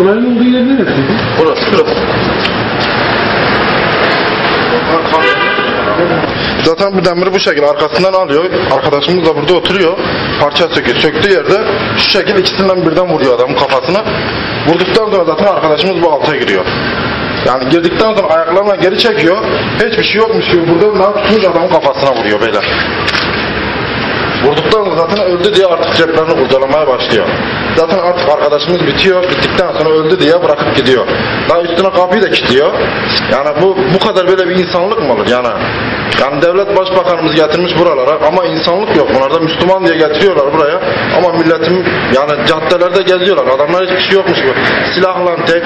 Olayın olduğu yer neresiydi? Burası burası. Zaten bu demiri bu şekilde arkasından alıyor. Arkadaşımız da burada oturuyor. Parça söküyor. Söktüğü yerde şu şekilde ikisinden birden vuruyor adamın kafasına. Vurduktan sonra zaten arkadaşımız bu alta giriyor. Yani girdikten sonra ayaklarına geri çekiyor. Hiçbir şey yokmuş gibi burada lan tutmuş adamın kafasına vuruyor beyler. Vurduktan zaten öldü diye artık ceplerini kurcalamaya başlıyor. Zaten artık arkadaşımız bitiyor. Bittikten sonra öldü diye bırakıp gidiyor. Daha üstüne kapıyı da kilitliyor. Yani bu bu kadar böyle bir insanlık mı olur yani? Yani devlet başbakanımız getirmiş buralara ama insanlık yok bunlarda. Müslüman diye getiriyorlar buraya. Ama milletin yani caddelerde geziyorlar. Adamlar hiçbir şey yokmuş gibi. Silahla tek,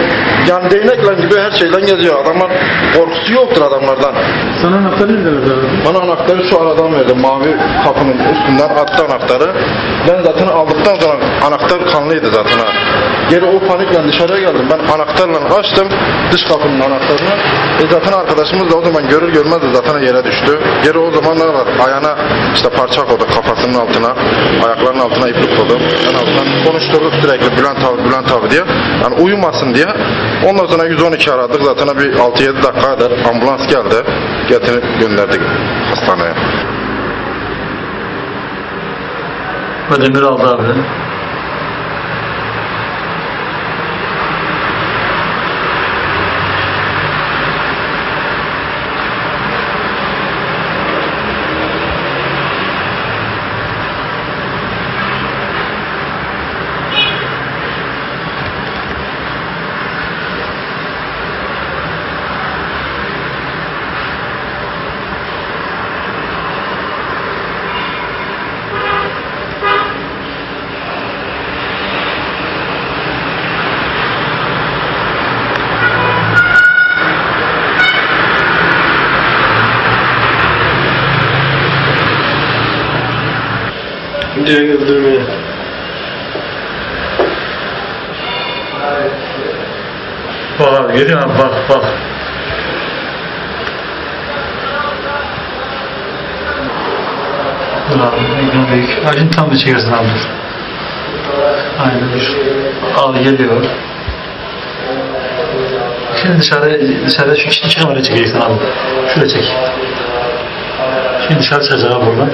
yani değnekle gibi her şeyle geziyor. Adamlar korkusu yoktur adamlardan. Sana anahtarı nereden verdi? Bana anahtarı şu aradan verdi. Mavi kapının üstünden attı anahtarı. Ben zaten aldıktan sonra anahtar kanlıydı zaten ha. Geri o panikle dışarıya geldim. Ben anahtarla açtım dış kapının anahtarını. E zaten arkadaşımız da o zaman görür görmez de zaten yere düştü. Geri o zaman ne var? Ayağına işte parça koyduk kafasının altına. Ayaklarının altına iplik koyduk. En altından konuşturduk sürekli Bülent abi Bülent abi diye. Yani uyumasın diye. Ondan sonra 112 aradık. Zaten bir 6-7 dakika kadar ambulans geldi. Getirip gönderdik hastaneye. Ödemir aldı abi. Cem Yıldırım'ı. Bak abi görüyor musun? Bak bak. Dur abi ekran büyük. Acın tam da çekersin abi dur. Aynen dur. Al geliyor. Şimdi dışarı dışarıda şu iki kamera çekeceksin abi. Şuraya çek. Şimdi dışarı çıkacak abi buradan.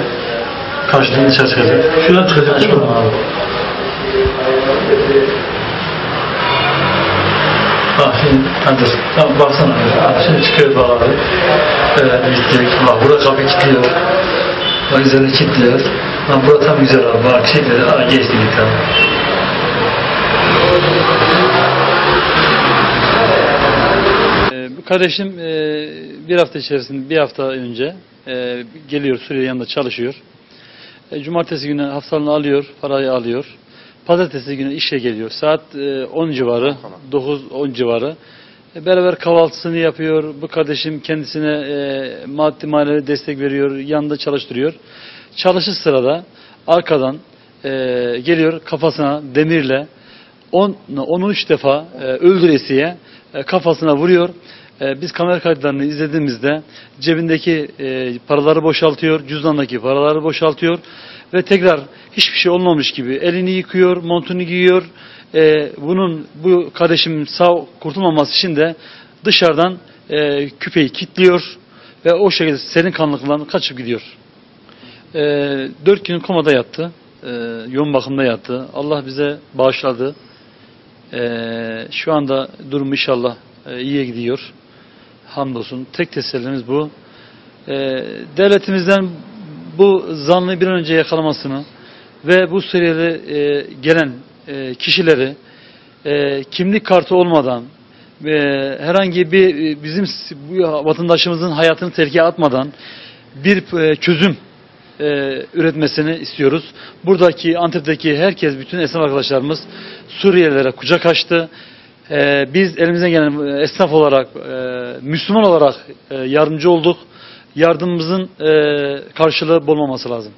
Karşıdan dışarı çıkacak. Şuradan çıkacak şuradan abi. Bak şimdi ha dur. Tamam baksana. Şimdi çıkıyor abi. Evet gittik. Bak burada kapı kilitliyor. Bak üzerine kilitliyor. Bak burada tam güzel abi. Bak kilitliyor. Aa geçti gitti. Ee, Bu kardeşim e, bir hafta içerisinde, bir hafta önce e, geliyor Suriye yanında çalışıyor. E, Cumartesi günü haftalığını alıyor, parayı alıyor. Pazartesi günü işe geliyor. Saat e, 10 civarı, 9-10 civarı. E, Beraber kahvaltısını yapıyor. Bu kardeşim kendisine e, maddi manevi destek veriyor, yanında çalıştırıyor. Çalışır sırada arkadan e, geliyor kafasına demirle 10 13 defa e, öldüresiye e, kafasına vuruyor. E, biz kamera kayıtlarını izlediğimizde cebindeki e, paraları boşaltıyor, cüzdandaki paraları boşaltıyor ve tekrar hiçbir şey olmamış gibi elini yıkıyor, montunu giyiyor. E, bunun bu kardeşimin sağ kurtulmaması için de dışarıdan e, küpeyi kilitliyor ve o şekilde serin kanlıkla kaçıp gidiyor. E, 4 gün komada yattı. E, yoğun bakımda yattı. Allah bize bağışladı. Ee, şu anda durum inşallah e, iyiye gidiyor. Hamdolsun. Tek tesellimiz bu. Ee, devletimizden bu zanlıyı bir an önce yakalamasını ve bu Suriyeli e, gelen e, kişileri e, kimlik kartı olmadan ve herhangi bir e, bizim bu vatandaşımızın hayatını tehlikeye atmadan bir e, çözüm e, üretmesini istiyoruz. Buradaki Antep'teki herkes, bütün esnaf arkadaşlarımız Suriyelilere kucak açtı. E, biz elimizden gelen e, esnaf olarak, e, Müslüman olarak e, yardımcı olduk. Yardımımızın e, karşılığı bulmaması lazım.